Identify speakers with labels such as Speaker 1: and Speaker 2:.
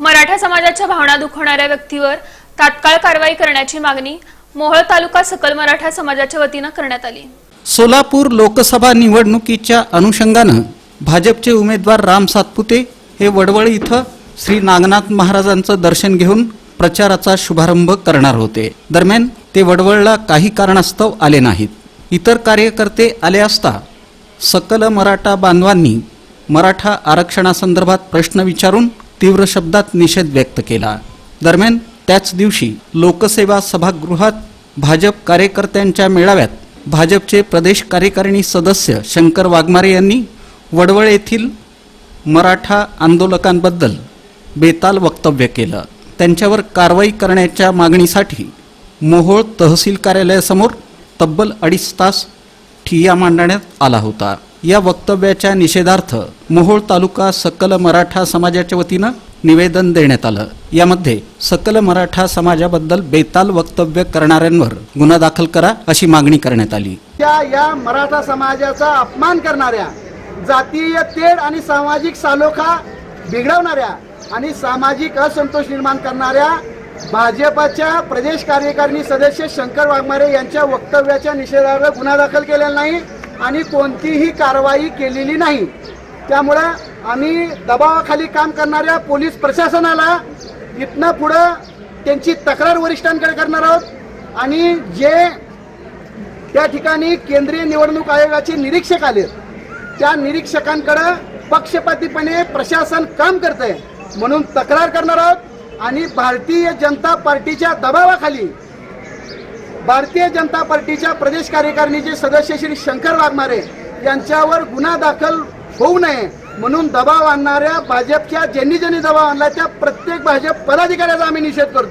Speaker 1: मराठा समाजाच्या भावना दुखवणाऱ्या व्यक्तीवर तात्काळ कारवाई करण्याची मागणी मोहोळ तालुका सकल मराठा समाजाच्या वतीनं करण्यात आली.
Speaker 2: सोलापूर लोकसभा निवडणुकीच्या अनुषंगानं भाजपचे उमेदवार राम सातपुते हे वडवळ इथं श्री नागनाथ महाराजांचं दर्शन घेऊन प्रचाराचा शुभारंभ करणार होते. दरम्यान ते वडवळला काही कारणास्तव आले नाहीत. इतर कार्यकर्ते आले असता सकल मराठा बांधवांनी मराठा आरक्षणासंदर्भात प्रश्न विचारून तीव्र शब्दात निषेध व्यक्त केला. दरम्यान त्याच दिवशी लोकसेवा सभागृहात भाजप कार्यकर्त्यांच्या मेळाव्यात भाजपचे प्रदेश कार्यकारिणी सदस्य शंकर वाघमारे यांनी वडवळ येथील मराठा आंदोलकांबद्दल बेताल वक्तव्य केलं. त्यांच्यावर कारवाई करण्याच्या मागणीसाठी मोहोळ तहसील कार्यालयासमोर तब्बल अडीच तास ठिय्या मांडण्यात आला होता. या वक्तव्याच्या निषेधार्थ मोहोळ तालुका सकल मराठा समाजाच्या वतीनं निवेदन देण्यात आलं. यामध्ये सकल मराठा समाजाबद्दल बेताल वक्तव्य करणाऱ्यांवर गुन्हा दाखल करा अशी मागणी करण्यात आली.
Speaker 3: त्या या मराठा समाजाचा अपमान करणाऱ्या जातीय तेढ आणि सामाजिक सालोखा बिघडवणाऱ्या आणि सामाजिक असंतोष निर्माण करणाऱ्या भाजपाच्या प्रदेश कार्यकारिणी सदस्य शंकर वाघमारे यांच्या वक्तव्याच्या निषेधार्थ गुन्हा दाखल केलेला नाही. आणि कोणतीही कारवाई केलेली नाही. त्यामुळं आम्ही दबावाखाली काम करणाऱ्या पोलीस प्रशासनाला इथनं पुढं त्यांची तक्रार वरिष्ठांकडे करणार आहोत. आणि जे त्या ठिकाणी केंद्रीय निवडणूक आयोगाचे निरीक्षक आले त्या निरीक्षकांकडं पक्षपातीपणे प्रशासन काम करत आहे म्हणून तक्रार करणार आहोत. आणि भारतीय जनता पार्टीच्या दबावाखाली भारतीय जनता पार्टीच्या प्रदेश कार्यकारिणीचे सदस्य श्री शंकर वाघमारे यांच्यावर गुन्हा दाखल होऊ नये म्हणून दबाव आणणाऱ्या भाजपच्या ज्यांनी ज्यांनी दबाव आणला त्या प्रत्येक भाजप पदाधिकाऱ्याचा आम्ही निषेध करतो.